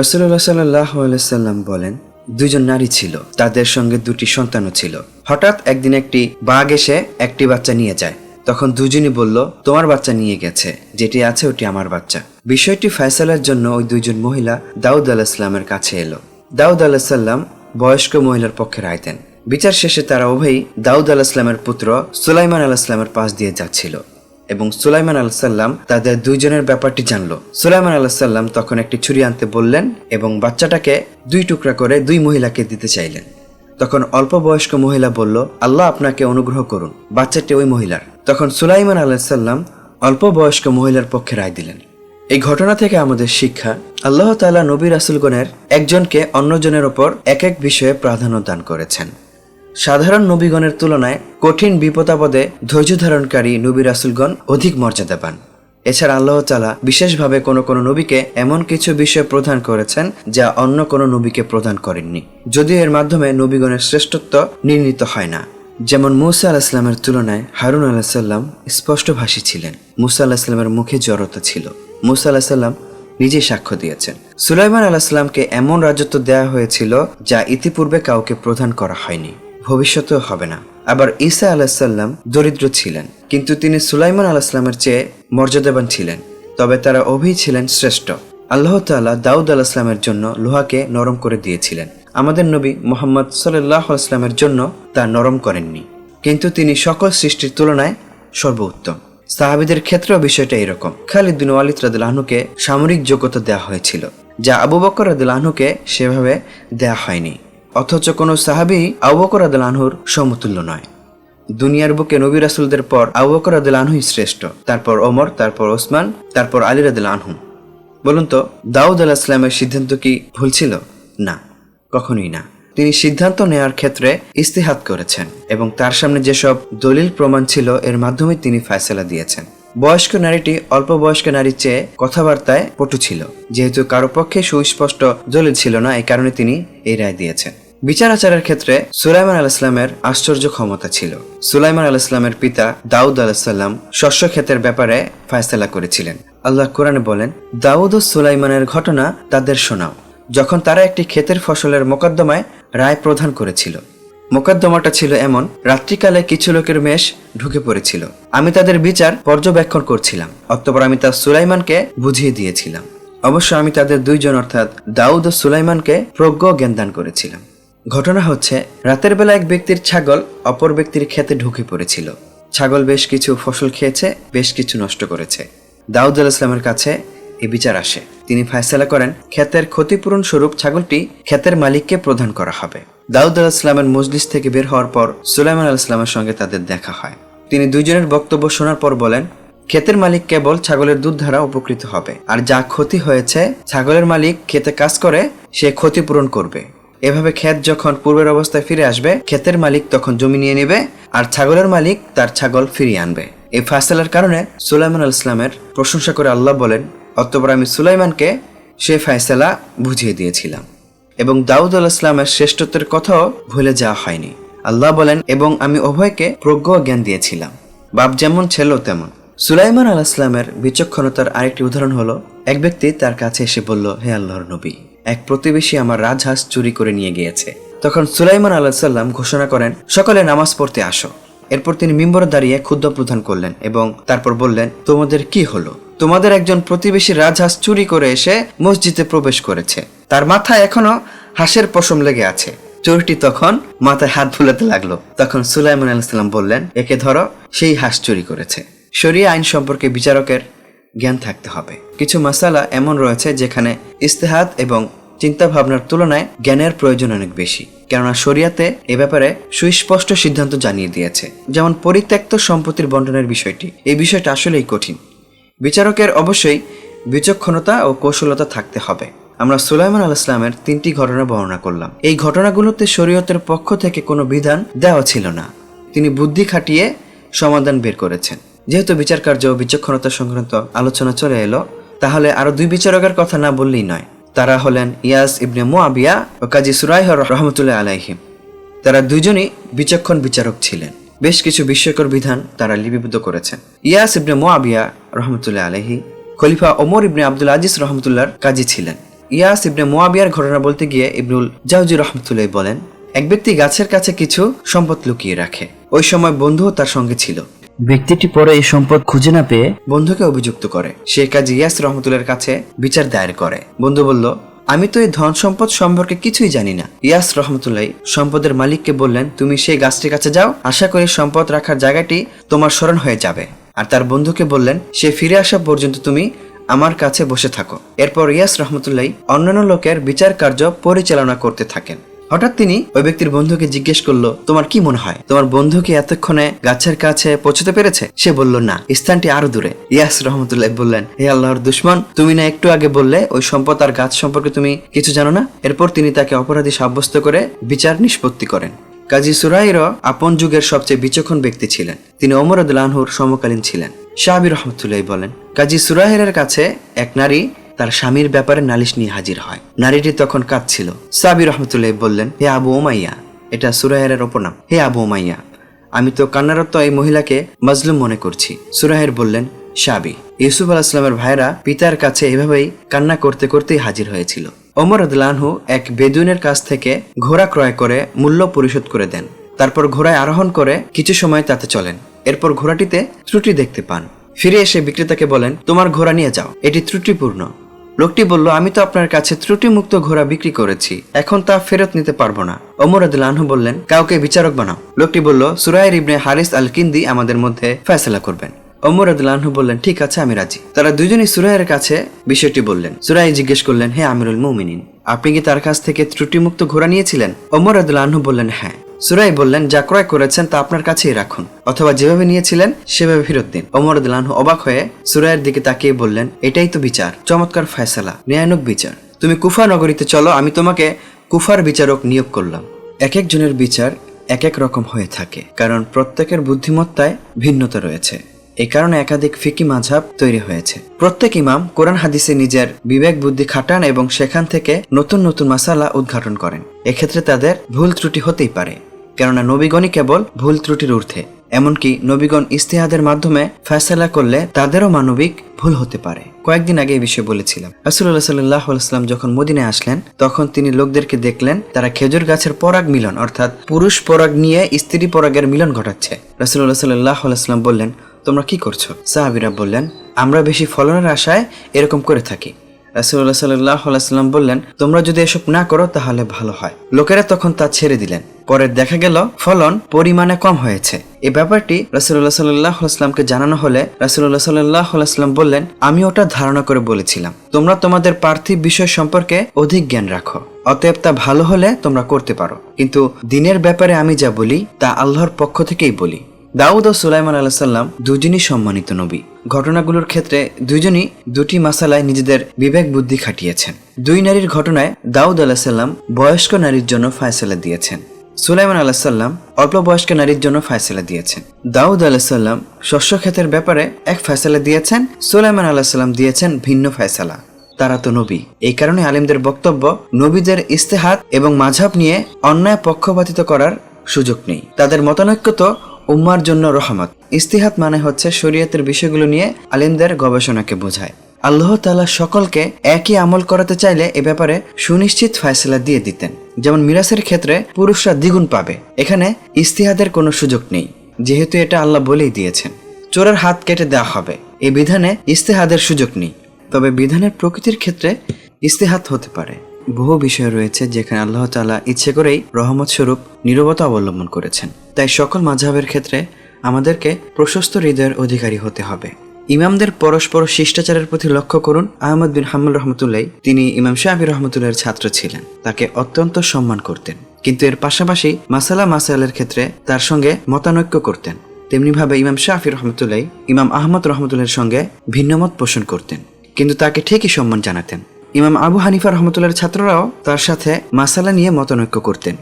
রসুল্লাহ সাল্লাহ সাল্লাম বলেন দুজন নারী ছিল, তাদের সঙ্গে দুটি সন্তানও ছিল। হঠাৎ একদিন একটি বাঘ এসে একটি বাচ্চা নিয়ে যায়। তখন দুজনই বলল, তোমার বাচ্চা নিয়ে গেছে, যেটি আছে ওটি আমার বাচ্চা। বিষয়টি ফয়সালার জন্য ওই দুইজন মহিলা দাউদ আলাহ ইসলামের কাছে এলো। দাউদ আলাহ সাল্লাম বয়স্ক মহিলার পক্ষে রায় দেন। বিচার শেষে তারা উভয়ই দাউদ আলাহ ইসলামের পুত্র সুলাইমান আলাহ ইসলামের পাশ দিয়ে যাচ্ছিল। এবং সুলাইমান আলাহ সাল্লাম তাদের দুইজনের ব্যাপারটি জানলো। সুলাইমান আলাহ সাল্লাম তখন একটি ছুরি আনতে বললেন এবং বাচ্চাটাকে দুই টুকরা করে দুই মহিলাকে দিতে চাইলেন। তখন অল্প বয়স্ক মহিলা বলল, আল্লাহ আপনাকে অনুগ্রহ করুন, বাচ্চাটি ওই মহিলার। তখন সুলাইমান আলাহ সাল্লাম অল্প বয়স্ক মহিলার পক্ষে রায় দিলেন। এই ঘটনা থেকে আমাদের শিক্ষা, আল্লাহ তাআলা নবী রাসুলগণের একজনকে অন্যজনের ওপর এক এক বিষয়ে প্রাধান্য দান করেছেন। সাধারণ নবীগণের তুলনায় কঠিন বিপদাপদে ধৈর্য ধারণকারী নবী রাসুলগণ অধিক মর্যাদা পান। এছাড়া আল্লাহ তালা বিশেষভাবে কোনো কোনো নবীকে এমন কিছু বিষয় প্রদান করেছেন যা অন্য কোনো নবীকে প্রদান করেননি। যদিও এর মাধ্যমে নবীগণের শ্রেষ্ঠত্ব নির্ণীত হয় না। যেমন মুসা আলাহ ইসলামের তুলনায় হারুন আলাহ সাল্লাম স্পষ্টভাষী ছিলেন। মুসা আলাহ ইসলামের মুখে জড়তা ছিল। মুসা আলাহ সাল্লাম নিজে সাক্ষ্য দিয়েছেন। সুলাইমান আলাহ ইসলামকে এমন রাজত্ব দেওয়া হয়েছিল যা ইতিপূর্বে কাউকে প্রদান করা হয়নি। ভবিষ্যতেও হবে না। আবার ঈসা আলাহিসাল্লাম দরিদ্র ছিলেন, কিন্তু তিনি সুলাইমান আলাহিসাল্লামের চেয়ে মর্যাদাবান ছিলেন, তবে তারা অভি ছিলেন শ্রেষ্ঠ। আল্লাহ তাআলা দাউদ আলাহিসামের জন্য লোহাকে নরম করে দিয়েছিলেন। আমাদের নবী মোহাম্মদ সাল্লাহ আসলামের জন্য তা নরম করেননি। কিন্তু তিনি সকল সৃষ্টির তুলনায় সর্বোত্তম। সাহাবিদের ক্ষেত্রেও বিষয়টা এরকম। খালিদ বিন ওয়ালিদ রাদুল সামরিক যোগ্যতা দেওয়া হয়েছিল, যা আবু বকর রাদুল আহনুকে সেভাবে দেয়া হয়নি। অথচ কোনো সাহাবি আবু বকর রাদুল আনহুর সমতুল্য নয়। দুনিয়ার বুকে নবী রাসুলদের পর আবু বকর রাদুল আনহুই শ্রেষ্ঠ, তারপর ওমর, তারপর ওসমান, তারপর আলী রাদুল আনহু বলুন তো, দাউদ আলাহ ইসলামের সিদ্ধান্ত কি ভুল ছিল? না, কখনোই না। তিনি সিদ্ধান্ত নেওয়ার ক্ষেত্রে ইস্তেহাত করেছেন এবং তার সামনে যেসব দলিল প্রমাণ ছিল, এর মাধ্যমে তিনি ফয়সলা দিয়েছেন। বয়স্ক নারীটি অল্প বয়স্ক নারীর চেয়ে কথাবার্তায় পটু ছিল, যেহেতু কারও পক্ষে সুস্পষ্ট দলিল ছিল না, এই কারণে তিনি এই রায় দিয়েছেন। বিচার আচারের ক্ষেত্রে সুলাইমান আল ইসলামের আশ্চর্য ক্ষমতা ছিল। সুলাইমান আল ইসলামের পিতা দাউদ আল ইসলাম শস্য ক্ষেতের ব্যাপারে ফায়সলা করেছিলেন। আল্লাহ কোরআনে বলেন, দাউদ ও সুলাইমানের ঘটনা তাদের শোনাও। যখন তারা একটি ক্ষেতের ফসলের মোকদ্দমায় রায় প্রদান করেছিল। মোকদ্দমাটা ছিল এমন, রাত্রিকালে কিছু লোকের মেষ ঢুকে পড়েছিল। আমি তাদের বিচার পর্যবেক্ষণ করছিলাম, অতঃপর আমি তা সুলাইমানকে বুঝিয়ে দিয়েছিলাম। অবশ্য আমি তাদের দুইজন, অর্থাৎ দাউদ ও সুলাইমানকে প্রজ্ঞ জ্ঞান দান করেছিলাম। ঘটনা হচ্ছে, রাতের বেলা এক ব্যক্তির ছাগল অপর ব্যক্তির ক্ষেতে ঢুকে পড়েছিল। ছাগল বেশ কিছু ফসল খেয়েছে, বেশ কিছু নষ্ট করেছে। দাউদ আল ইসলামের কাছে এ বিচার আসে। তিনি ফয়সলা করেন, ক্ষেতের ক্ষতিপূরণ স্বরূপ ছাগলটি ক্ষেতের মালিককে প্রদান করা হবে। দাউদ আল ইসলামের মজলিস থেকে বের হওয়ার পর সুলাইমান আল ইসলামের সঙ্গে তাদের দেখা হয়। তিনি দুইজনের বক্তব্য শোনার পর বলেন, ক্ষেতের মালিক কেবল ছাগলের দুধ দ্বারা উপকৃত হবে, আর যা ক্ষতি হয়েছে, ছাগলের মালিক খেতে কাজ করে, সে ক্ষতিপূরণ করবে। এভাবে ক্ষেত যখন পূর্বের অবস্থায় ফিরে আসবে, ক্ষেতের মালিক তখন জমি নিয়ে নেবে আর ছাগলের মালিক তার ছাগল ফিরিয়ে আনবে। এই ফাসলার কারণে সুলাইমান আল ইসলামের প্রশংসা করে আল্লাহ বলেন, অতপর আমি সুলাইমানকে সে ফায়সালা বুঝিয়ে দিয়েছিলাম এবং দাউদ আল ইসলামের শ্রেষ্ঠত্বের কথাও ভুলে যাওয়া হয়নি। আল্লাহ বলেন, এবং আমি উভয়কে প্রজ্ঞ জ্ঞান দিয়েছিলাম। বাপ যেমন ছিল তেমন। সুলাইমান আল ইসলামের বিচক্ষণতার আরেকটি উদাহরণ হলো, এক ব্যক্তি তার কাছে এসে বলল, হে আল্লাহর নবী এক প্রতিবেশী আমার রাজহাঁস চুরি করে নিয়ে গিয়েছে। তখন সুলাইমান আল্লাহ সাল্লাম ঘোষণা করেন, সকলে নামাজ পড়তে আসো। এরপর তিনি মিম্বরে দাঁড়িয়ে ক্ষুদ্র প্রদান করলেন এবং তারপর বললেন, তোমাদের কি হলো? তোমাদের একজন প্রতিবেশী রাজহাঁস চুরি করে এসে মসজিদে প্রবেশ করেছে। তার মাথায় এখনও হাঁসের পশম লেগে আছে। চোরটি তখন মাথায় হাত ভুলাতে লাগল। তখন সুলাইমান আলাইসাল্লাম বললেন, একে ধরো, সেই হাঁস চুরি করেছে। শরিয়া আইন সম্পর্কে বিচারকের জ্ঞান থাকতে হবে। কিছু মাসালা এমন রয়েছে যেখানে ইস্তেহাদ এবং চিন্তা ভাবনার তুলনায় জ্ঞানের প্রয়োজন অনেক বেশি, কেননা শরিয়াতে এ ব্যাপারে সুস্পষ্ট সিদ্ধান্ত জানিয়ে দিয়েছে। যেমন পরিত্যক্ত সম্পত্তির বন্টনের বিষয়টি এই বিষয়টা আসলেই কঠিন। বিচারকের অবশ্যই বিচক্ষণতা ও কৌশলতা থাকতে হবে। আমরা সুলাইমান আল ইসলামের তিনটি ঘটনা বর্ণনা করলাম। এই ঘটনাগুলোতে শরীয়তের পক্ষ থেকে কোনো বিধান দেওয়া ছিল না। তিনি বুদ্ধি খাটিয়ে সমাধান বের করেছেন। যেহেতু বিচার কার্য ও বিচক্ষণতা সংক্রান্ত আলোচনা চলে এলো, তাহলে আরও দুই বিচারকের কথা না বললেই নয়। তারা হলেন ইয়াস ইবনে মুআবিয়া ও কাজী সুরাইহ রহমতুল্লাহ আলাইহিম তারা দুজনই বিচক্ষণ বিচারক ছিলেন। বেশ কিছু বিস্ময়কর বিধান তারা লিপিবদ্ধ করেছেন। ইয়াস ইবনে মুআবিয়া রহমতুল্লাহ আলাইহি খলিফা ওমর ইবনে আব্দুল আজিজ রহমতুল্লাহর কাজী ছিলেন। ইয়াস ইবনে মোয়াবিয়ার ঘটনা বলতে গিয়ে ইবনুল জাউজি রহমতুল্লাহ বলেন, এক ব্যক্তি গাছের কাছে কিছু সম্পদ লুকিয়ে রাখে। ওই সময় বন্ধুও তার সঙ্গে ছিল। ব্যক্তিটি পরে এই সম্পদ খুঁজে না পেয়ে বন্ধুকে অভিযুক্ত করে। সে কাজে ইয়াস রহমতুল্লার কাছে বিচার দায়ের করে। বন্ধু বলল, আমি তো এই ধন সম্পদ সম্পর্কে কিছুই জানি না। ইয়াস রহমতুল্লাহ সম্পদের মালিককে বললেন, তুমি সেই গাছটির কাছে যাও, আশা করি সম্পদ রাখার জায়গাটি তোমার স্মরণ হয়ে যাবে। আর তার বন্ধুকে বললেন, সে ফিরে আসা পর্যন্ত তুমি আমার কাছে বসে থাকো। এরপর ইয়াস রহমতুল্লাহ অন্যান্য লোকের বিচার কার্য পরিচালনা করতে থাকেন। হঠাৎ তিনি ওই ব্যক্তির বন্ধুকে জিজ্ঞেস করল, তোমার কি মনে হয়? তোমার বন্ধু কি এতক্ষণে গাছের কাছে পৌঁছতে পেরেছে? সে বলল, না, স্থানটি আরও দূরে। ইয়াস রহমতুল্লাহ বললেন, হে আল্লাহর দুশ্মন, তুমি না একটু আগে বললে ওই সম্পদ আর গাছ সম্পর্কে তুমি কিছু জানো না? এরপর তিনি তাকে অপরাধী সাব্যস্ত করে বিচার নিষ্পত্তি করেন। কাজী সুরাইরও আপন যুগের সবচেয়ে বিচক্ষণ ব্যক্তি ছিলেন। তিনি ওমর আনহুর সমকালীন ছিলেন। শাহাবি রহমতুল্লাহ বলেন, কাজী সুরাহের কাছে এক নারী তার স্বামীর ব্যাপারে নালিশ নিয়ে হাজির হয়। নারীটি তখন কাঁদছিল। সাবি রহমতুল্লাহ বললেন, হে আবু ওমাইয়া এটা সুরাহের অপনাম হে আবু ওমাইয়া আমি তো কান্নারত এই মহিলাকে মজলুম মনে করছি। সুরাহের বললেন, সাবি, ইউসুফ আলাহিসামের ভাইরা পিতার কাছে এভাবেই কান্না করতে করতেই হাজির হয়েছিল। ওমর আদলানহু এক বেদুইনের কাছ থেকে ঘোড়া ক্রয় করে মূল্য পরিশোধ করে দেন। তারপর ঘোড়ায় আরোহণ করে কিছু সময় তাতে চলেন। এরপর ঘোড়াটিতে ত্রুটি দেখতে পান। ফিরে এসে বিক্রেতাকে বলেন, তোমার ঘোড়া নিয়ে যাও। এটি ত্রুটিপূর্ণ। লোকটি বলল, আমি তো আপনার কাছে ত্রুটিমুক্ত ঘোড়া বিক্রি করেছি, এখন তা ফেরত নিতে পারব না। ওমর আনহু বললেন, কাউকে বিচারক বানাও। লোকটি বলল, সুরাইর ইবনে হারিস আল কিন্দি আমাদের মধ্যে ফয়সলা করবেন। ওমর আনহু বললেন, ঠিক আছে, আমি রাজি। তারা দুজনই সুরাইয়ের কাছে বিষয়টি বললেন। সুরাই জিজ্ঞেস করলেন, হে আমিরুল মুমিনিন, আপনি কি তার কাছ থেকে ত্রুটিমুক্ত ঘোড়া নিয়েছিলেন? ওমর আনহু বললেন হ্যাঁ। সুরাই বললেন, যা ক্রয় করেছেন তা আপনার কাছেই রাখুন, অথবা যেভাবে নিয়েছিলেন সেভাবে ফেরত দিন। ওমর আদলানহু অবাক হয়ে সুরাইয়ের দিকে তাকিয়ে বললেন, এটাই তো বিচার, চমৎকার ফয়সালা ন্যায়ানক বিচার। তুমি কুফা নগরীতে চলো, আমি তোমাকে কুফার বিচারক নিয়োগ করলাম। এক একজনের বিচার এক এক রকম হয়ে থাকে, কারণ প্রত্যেকের বুদ্ধিমত্তায় ভিন্নতা রয়েছে। এই কারণে একাধিক ফিকি মাঝাব তৈরি হয়েছে। প্রত্যেক ইমাম কোরআন হাদিসে নিজের বিবেক বুদ্ধি খাটান এবং সেখান থেকে নতুন নতুন মাসালা উদ্ঘাটন করেন। এক্ষেত্রে তাদের ভুল ত্রুটি হতেই পারে। কেননা নবীগণই কেবল ভুল ত্রুটির ঊর্ধ্বে, এমনকি নবীগণ ইস্তেহাদের মাধ্যমে ফয়সালা করলে তাদেরও মানবিক ভুল হতে পারে। কয়েকদিন আগে এই বিষয়ে বলেছিলাম। রাসুল্লাহ সাল্লাহ আলাইস্লাম যখন মদিনায় আসলেন, তখন তিনি লোকদেরকে দেখলেন, তারা খেজুর গাছের পরাগ মিলন, অর্থাৎ পুরুষ পরাগ নিয়ে স্ত্রী পরাগের মিলন ঘটাচ্ছে। রাসুল্লাহ সাল্লাহ আলাইস্লাম বললেন, তোমরা কি করছ? সাহাবিরা বললেন, আমরা বেশি ফলনের আশায় এরকম করে থাকি। রাসুল্লাহ সাল্লাহ বললেন, তোমরা যদি এসব না করো, তাহলে ভালো হয়। লোকেরা তখন তা ছেড়ে দিলেন। পরে দেখা গেল, ফলন পরিমাণে কম হয়েছে। এই ব্যাপারটি রাসুল্লাহ সাল্লাহ আসলামকে জানানো হলে রাসুল্লাহ সাল্লাহ আসলাম বললেন, আমি ওটা ধারণা করে বলেছিলাম। তোমরা তোমাদের পার্থিব বিষয় সম্পর্কে অধিক জ্ঞান রাখো। অতএব তা ভালো হলে তোমরা করতে পারো। কিন্তু দিনের ব্যাপারে আমি যা বলি, তা আল্লাহর পক্ষ থেকেই বলি। দাউদ ও সুলাইমান আলাহিসাল্লাম দুজনই সম্মানিত নবী। ঘটনাগুলোর ক্ষেত্রে দুজনই দুটি মাসালায় নিজেদের বিবেক বুদ্ধি খাটিয়েছেন। দুই নারীর ঘটনায় দাউদ আলাহিসাল্লাম বয়স্ক নারীর জন্য ফায়সালা দিয়েছেন। সুলাইমান আলাহিসাল্লাম অল্প বয়স্ক নারীর জন্য ফায়সালা দিয়েছেন। দাউদ আলাহিসাল্লাম শস্য ক্ষেতের ব্যাপারে এক ফায়সালা দিয়েছেন, সুলাইমান আলাহিসাল্লাম দিয়েছেন ভিন্ন ফায়সালা। তারা তো নবী। এই কারণে আলিমদের বক্তব্য, নবীদের ইস্তেহাত এবং মাঝাব নিয়ে অন্যায় পক্ষপাতিত করার সুযোগ নেই। তাদের মতানৈক্য তো উম্মার জন্য রহমত। ইস্তিহাত মানে হচ্ছে শরীয়তের বিষয়গুলো নিয়ে আলিমদের গবেষণাকে বোঝায়। আল্লাহ তালা সকলকে একই আমল করাতে চাইলে এ ব্যাপারে সুনিশ্চিত ফয়সলা দিয়ে দিতেন। যেমন মিরাসের ক্ষেত্রে পুরুষরা দ্বিগুণ পাবে। এখানে ইস্তিহাদের কোনো সুযোগ নেই, যেহেতু এটা আল্লাহ বলেই দিয়েছেন। চোরের হাত কেটে দেওয়া হবে। এই বিধানে ইস্তেহাদের সুযোগ নেই। তবে বিধানের প্রকৃতির ক্ষেত্রে ইস্তেহাত হতে পারে। বহু বিষয় রয়েছে যেখানে আল্লাহ তালা ইচ্ছে করেই রহমত স্বরূপ নিরবতা অবলম্বন করেছেন। তাই সকল মাঝহাবের ক্ষেত্রে আমাদেরকে প্রশস্ত হৃদয়ের অধিকারী হতে হবে। ইমামদের পরস্পর শিষ্টাচারের প্রতি লক্ষ্য করুন। আহমদ বিন হাম্মুল রহমতুল্লাহ, তিনি ইমাম শাহি রহমতুল্লাহের ছাত্র ছিলেন। তাকে অত্যন্ত সম্মান করতেন। কিন্তু এর পাশাপাশি মাসালা মাসালের ক্ষেত্রে তার সঙ্গে মতানৈক্য করতেন। তেমনিভাবে ইমাম শাহি রহমতুল্লাহ, ইমাম আহমদ রহমতুল্লাহের সঙ্গে ভিন্নমত পোষণ করতেন। কিন্তু তাকে ঠিকই সম্মান জানাতেন। ইমাম আবু হানিফা রহমতুল্লাহর ছাত্ররাও তার সাথে মাসালা নিয়ে মতনৈক্য করতেন।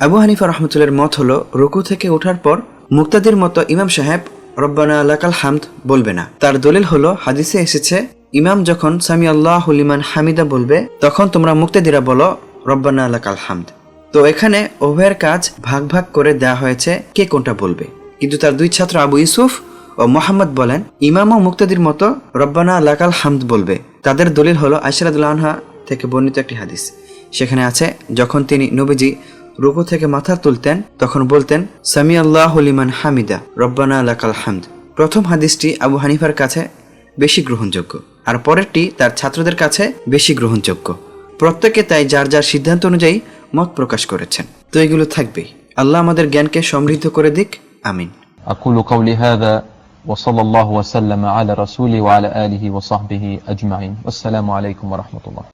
আবু হানিফা রহমতুল্লাহর মত হলো, রুকু থেকে ওঠার পর মুক্তাদের মতো ইমাম সাহেব রব্বানা লাকাল হামদ বলবে না। তার দলিল হলো, হাদিসে এসেছে, ইমাম যখন সামি আল্লাহ হুলিমান হামিদা বলবে, তখন তোমরা মুক্তাদিরা বলো, রব্বানা লাকাল হামদ। তো এখানে উভয়ের কাজ ভাগ ভাগ করে দেওয়া হয়েছে, কে কোনটা বলবে। কিন্তু তার দুই ছাত্র আবু ইউসুফ ও মোহাম্মদ বলেন, ইমাম ও মুক্তাদির মতো রব্বানা লাকাল হামদ বলবে। তাদের দলিল হলো আনহা থেকে বর্ণিত একটি হাদিস। সেখানে আছে, যখন তিনি নবীজি রুকু থেকে মাথা তুলতেন, তখন বলতেন সামি আল্লাহলিমান হামিদা, রব্বানা আলাকাল হামদ। প্রথম হাদিসটি আবু হানিফার কাছে বেশি গ্রহণযোগ্য, আর পরেরটি তার ছাত্রদের কাছে বেশি গ্রহণযোগ্য। প্রত্যেকে তাই যার যার সিদ্ধান্ত অনুযায়ী মত প্রকাশ করেছেন। তো এগুলো থাকবেই। আল্লাহ আমাদের জ্ঞানকে সমৃদ্ধ করে দিক। আমিন। وصلى الله وسلم على رسوله وعلى آله وصحبه أجمعين. والسلام عليكم ورحمة الله.